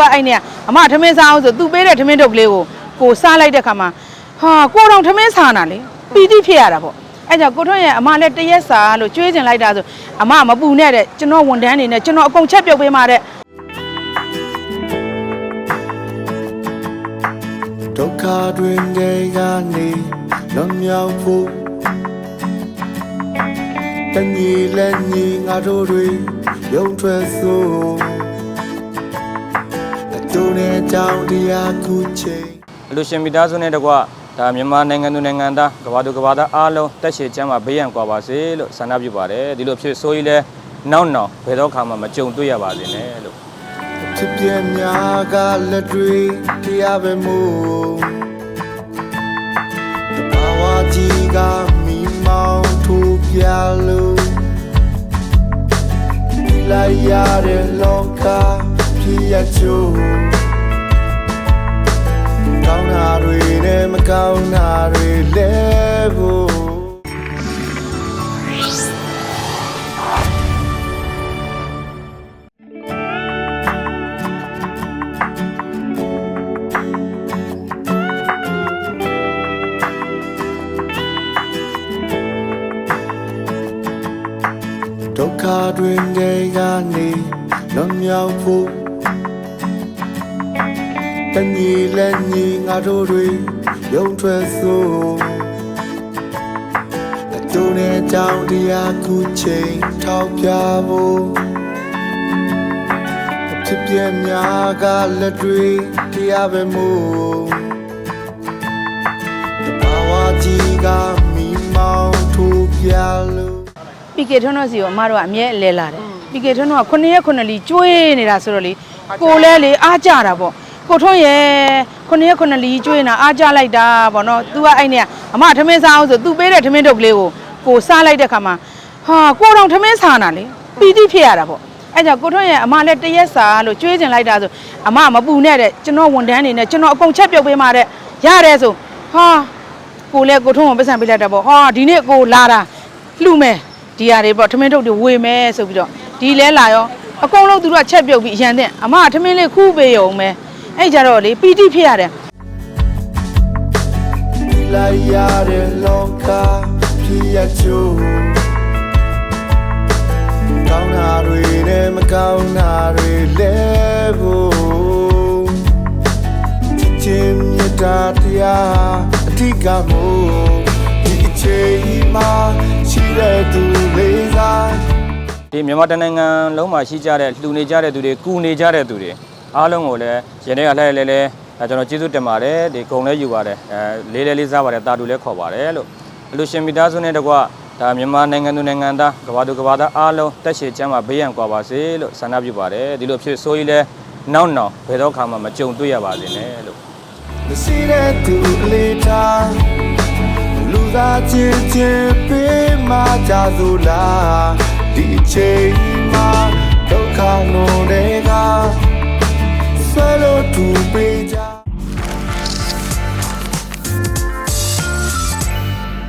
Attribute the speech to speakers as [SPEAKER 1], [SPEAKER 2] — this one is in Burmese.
[SPEAKER 1] ကအဲ့နဲ့အမထမင်းစားအောင်ဆို तू ပေးတဲ့ထမင်းတုပ်ကလေးကိုကိုစားလိုက်တဲ့ခါမှာဟာကိုတော့ထမင်းစားနာလေပီတိဖြစ်ရတာပေါ့အဲ့ကြောင့်ကိုထွန်းရဲ့အမလည်းတရက်စားလို့ကြွေးကျင်လိုက်တာဆိုအမမပူနဲ့တဲ့ကျွန်တော်ဝန်ထမ်းနေနဲ့ကျွန်တော်အကုန်ချက်ပြုတ်ပေးမှာတဲ့
[SPEAKER 2] ဒုက္ခတွင်တွေကနေလွန်မြောက်ဖို့တညီလက်ညီငါတို့တွေရုံထွက်စို့ အတူနဲ့ကြောင်းတရားခုချိန်
[SPEAKER 3] အလူရှင်မိသားစုနဲ့တကွဒါမြန်မာနိုင်ငံသူနိုင်ငံသားကမ္ဘာသူကမ္ဘာသားအားလုံးတက်ရှိချမ်းမှာဘေးရန်ကွာပါစေလို့ဆန္ဒပြုပါတယ်ဒီလိုဖြစ်ဆိုရင်လည်းနောက်နောက်ဘယ်တော့ခါမှမကြုံတွေ့ရပါစေနဲ့လို့
[SPEAKER 2] ဖြစ်ပြများကလက်တွေတရားပဲမို့တဘာဝကြီးကမိမောင်းထိုးပြလို့ဒီလိုက်ရတဲ့လောက ဖြစ်ရချို့ကောင်းတာတွေနဲ့မကောင်းတာတွေလဲဖို့ဒုက္ခတွင်တွေကနေလွန်မြောက်ဖို့ တညီလက်ညီငါတို့တွေရုံထွက်စို့အတူနဲ့ကြောင်းတရားခုချိန်ထောက်ပြဖို့ဖြစ်ပြများကလက်တွေတရားပဲမို့တဘာဝကြီးကမိမောင်းထိုးပြလို့
[SPEAKER 1] ပီကေထွန်းတို့စီကိုအမတို့ကအမြဲလဲလာတယ်ပီကေထွန်းတို့က9ရက်9လီကျွေးနေတာဆိုတော့လေကိုလဲလေအားကြတာပေါ့ ကိုထွန်းရဲ့9ရက်9လီကျွေးနေတာအားကြလိုက်တာပေါ့နော် तू ကအဲ့နဲ့အမထမင်းစားအောင်ဆို तू ပေးတဲ့ထမင်းတုပ်ကလေးကိုကိုစားလိုက်တဲ့ခါမှာဟာကိုတော့ထမင်းစားနာလေပီတိဖြစ်ရတာပေါ့အဲ့ကြောင့်ကိုထွန်းရဲ့အမလည်းတရက်စားလို့ကျွေးကျင်လိုက်တာဆိုအမမပူနဲ့တဲ့ကျွန်တော်ဝန်ထမ်းနေနဲ့ကျွန်တော်အကုန်ချက်ပြုတ်ပေးမှာတဲ့ရတယ်ဆိုဟာကိုလည်းကိုထွန်းကိုပတ်စံပေးလိုက်တာပေါ့ဟာဒီနေ့ကိုလာတာလှူမယ်ဒီဟာတွေပေါ့ထမင်းထုတ်တွေဝေမယ်ဆိုပြီးတော့ဒီလဲလာရောအကုန်လုံးသူတို့ကချက်ပြုတ်ပြီးအရန်တဲ့အမကထမင်းလေးခူးပေးရုံပဲ အဲ့ကြတော့လေပီတိဖြစ်ရတယ်
[SPEAKER 2] ဒီလိုက်ရတဲ့လောကဖြစ်ရချို့ကောင်းတာတွေနဲ့မကောင်းတာတွေလဲဖို့ချစ်ချင်းမြတ်တာတရားအထီးကမို့ဒီအချိန်မှာရှိတဲ့သူလေးစား
[SPEAKER 3] ဒီမြန်မာတိုင်းနိုင်ငံလုံးမှာရှိကြတဲ့လှူနေကြတဲ့သူတွေကူနေကြတဲ့သူတွေ အားလုံးကိုလည်းယနေ့ကလှည့်လဲလဲကျွန်တော်ကျေးဇူးတင်ပါတယ်ဒီဂုံလဲယူပါတယ်အဲလေးလဲလေးစားပါတယ်တာတူလဲခေါ်ပါတယ်လို့အလူရှင်မိသားစုနဲ့တကွဒါမြန်မာနိုင်ငံသူနိုင်ငံသားကဘာသူကဘာသားအားလုံးတက်ရှည်ချမ်းပါဘေးရန်ကွာပါစေလို့ဆန္ဒပြုပါတယ်ဒီလိုဖြစ်ဆိုရင်လဲနောက်နောက်ဘယ်တော့ခါမှမကြုံတွေ့ရပါစေနဲ့လို့
[SPEAKER 2] မရှိတဲ့သူလေးသားလူသားချင်းချင်းပေးမကြစို့လားဒီချိန်မှာဒုက္ခနုံတွေက